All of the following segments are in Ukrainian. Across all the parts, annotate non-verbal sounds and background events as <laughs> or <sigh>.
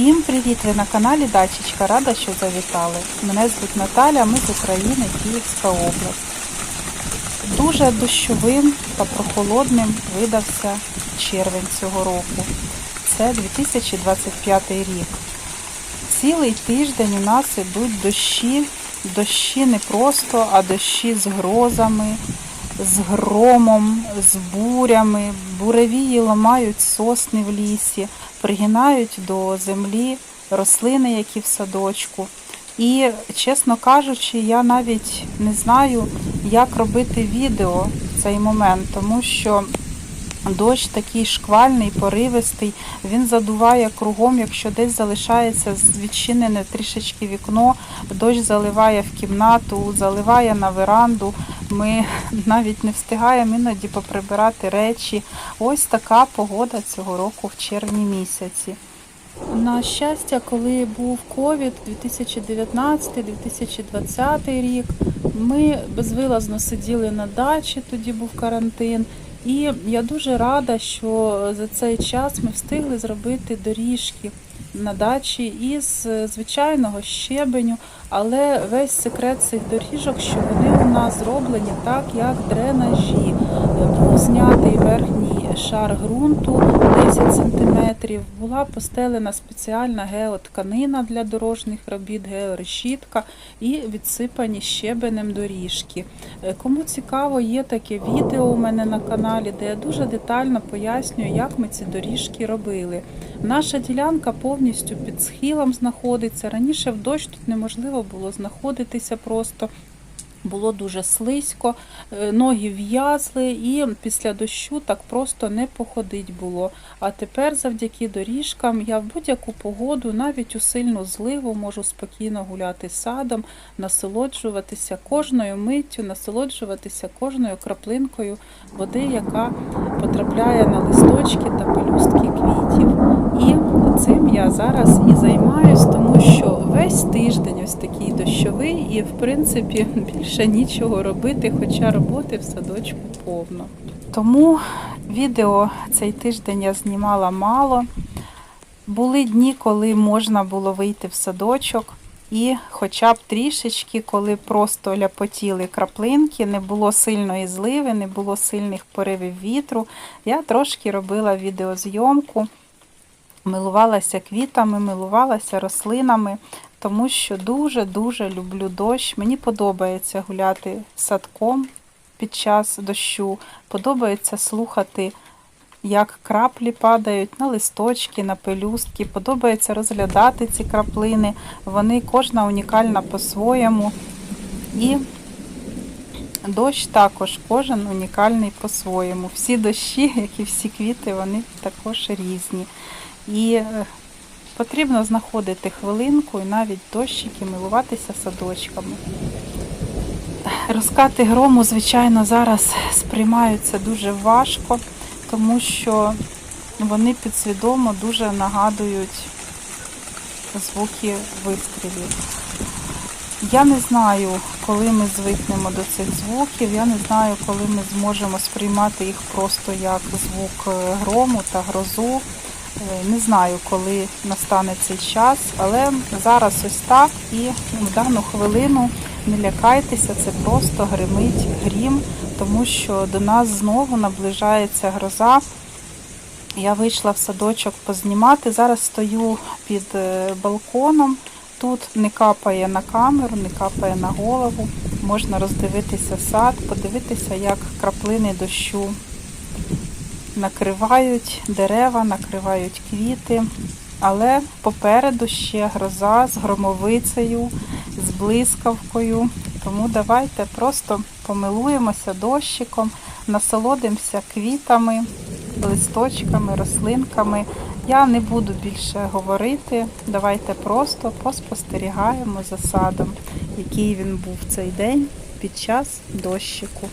Всім привіт! Ви на каналі Дачечка. Рада, що завітали. Мене звуть Наталя, ми з України, Київська область. Дуже дощовим та прохолодним видався червень цього року. Це 2025 рік. Цілий тиждень у нас ідуть дощі. Дощі не просто, а дощі з грозами, з громом, з бурями. Буревії ламають сосни в лісі, пригинають до землі рослини, які в садочку. І, чесно кажучи, я навіть не знаю, як робити відео в цей момент, тому що Дощ такий шквальний, поривистий, він задуває кругом, якщо десь залишається відчинене трішечки вікно, дощ заливає в кімнату, заливає на веранду. Ми навіть не встигаємо іноді поприбирати речі. Ось така погода цього року в червні місяці. На щастя, коли був ковід 2019-2020 рік, ми безвилазно сиділи на дачі, тоді був карантин. І я дуже рада, що за цей час ми встигли зробити доріжки на дачі із звичайного щебеню, але весь секрет цих доріжок, що вони у нас зроблені так, як дренажі. Був знятий верхній шар ґрунту 10 см, була постелена спеціальна геотканина для дорожніх робіт, георешітка і відсипані щебенем доріжки. Е, Кому цікаво, є таке відео у мене на каналі, де я дуже детально пояснюю, як ми ці доріжки робили. Наша ділянка повністю під схилом знаходиться. Раніше в дощ тут неможливо було знаходитися просто. Було дуже слизько, е, ноги в'язли, і після дощу так просто не походить було. А тепер, завдяки доріжкам, я в будь-яку погоду, навіть у сильну зливу, можу спокійно гуляти садом, насолоджуватися кожною миттю, насолоджуватися кожною краплинкою води, яка потрапляє на листочки та пелюстки квітів. І цим я зараз і займаюсь, тому що весь тиждень ось такий дощовий, і в принципі <laughs> більше нічого робити, хоча роботи в садочку повно. Тому відео цей тиждень я знімала мало. Були дні, коли можна було вийти в садочок. І хоча б трішечки, коли просто ляпотіли краплинки, не було сильної зливи, не було сильних поривів вітру, я трошки робила відеозйомку, милувалася квітами, милувалася рослинами, тому що дуже-дуже люблю дощ. Мені подобається гуляти садком під час дощу, подобається слухати як краплі падають на листочки, на пелюстки. Подобається розглядати ці краплини. Вони кожна унікальна по-своєму. І дощ також кожен унікальний по-своєму. Всі дощі, як і всі квіти, вони також різні. І е, потрібно знаходити хвилинку і навіть дощики, милуватися садочками. Розкати грому, звичайно, зараз сприймаються дуже важко тому що вони підсвідомо дуже нагадують звуки вистрілів. Я не знаю, коли ми звикнемо до цих звуків, я не знаю, коли ми зможемо сприймати їх просто як звук грому та грозу. Не знаю, коли настане цей час, але зараз ось так і в дану хвилину не лякайтеся, це просто гримить грім, тому що до нас знову наближається гроза. Я вийшла в садочок познімати. Зараз стою під е, балконом. Тут не капає на камеру, не капає на голову. Можна роздивитися сад, подивитися, як краплини дощу накривають дерева, накривають квіти. Але попереду ще гроза з громовицею, з блискавкою. Тому давайте просто помилуємося дощиком, насолодимося квітами, листочками, рослинками. Я не буду більше говорити. Давайте просто поспостерігаємо за садом, який він був цей день під час дощику.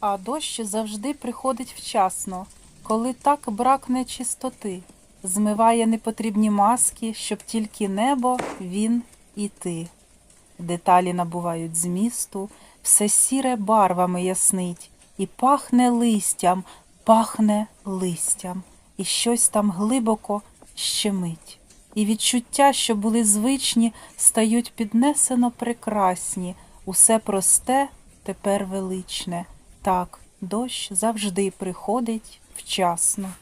А дощ завжди приходить вчасно, коли так бракне чистоти, змиває непотрібні маски, щоб тільки небо, він і ти. Деталі набувають змісту, все сіре барвами яснить, і пахне листям, пахне листям, і щось там глибоко щемить. І відчуття, що були звичні, стають піднесено прекрасні, усе просте тепер величне. Так, дощ завжди приходить вчасно.